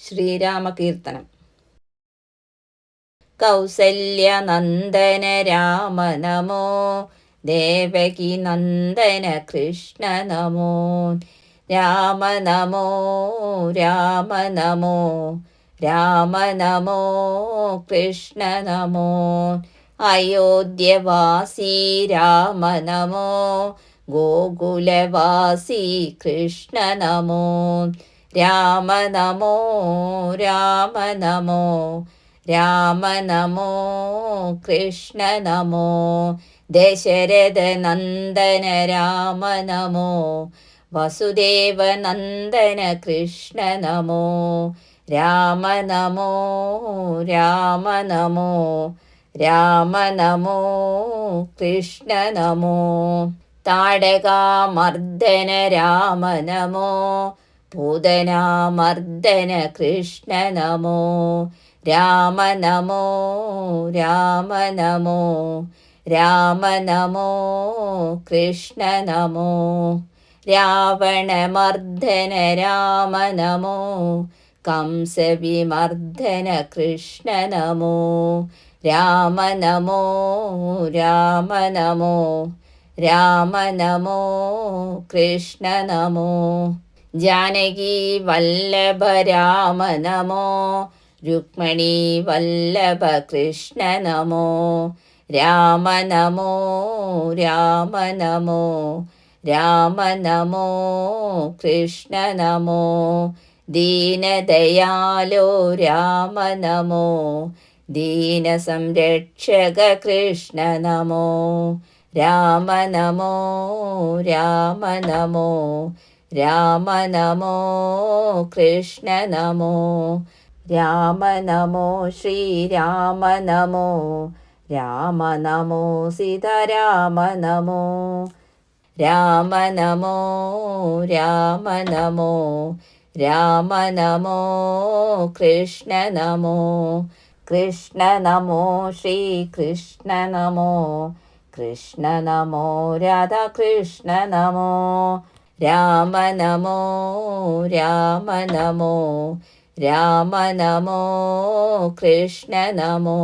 ശ്രീരാമകീർത്തനം. Kausalya Nandana Rama Namo Devaki Nandana Krishna Namo Rama Namo Rama Namo Rama Namo Krishna Namo അയോധ്യവാസി Rama Namo ഗോകുലവാസി Krishna Namo Rama Namo Rama Namo Rama Namo Krishna Namo Dasharatha Nandana Rama Namo Vasudeva Nandana Krishna Namo Rama Namo Rama Namo Rama Namo Krishna Namo താടകാമർദ്ദന Rama Namo പൂതനാമർദ്ദന Krishna Namo Rama Namo Rama Namo Rama Namo Krishna Namo രാവണമർദ്ദന Rama Namo കംസവിമർദ്ദന Krishna Namo Rama Namo Rama Namo Rama Namo Krishna Namo. Janaki Vallabha Rama Namo Rukmani Vallabha Krishna Namo Rama Namo Rama Namo Rama Namo Krishna Namo ദീനദയാലോ? Rama Namo ദീനസംരക്ഷക Krishna Namo Rama Namo Rama Namo Rama Namo Krishna Namo Rama Namo Sreerama Namo Rama Namo Seetharama Namo Rama Namo Rama Namo Rama Namo Krishna Namo Krishna Namo Sreekrishna Namo Krishna Namo Radhakrishna Namo Rama Namo Rama Namo Rama Namo Krishna Namo.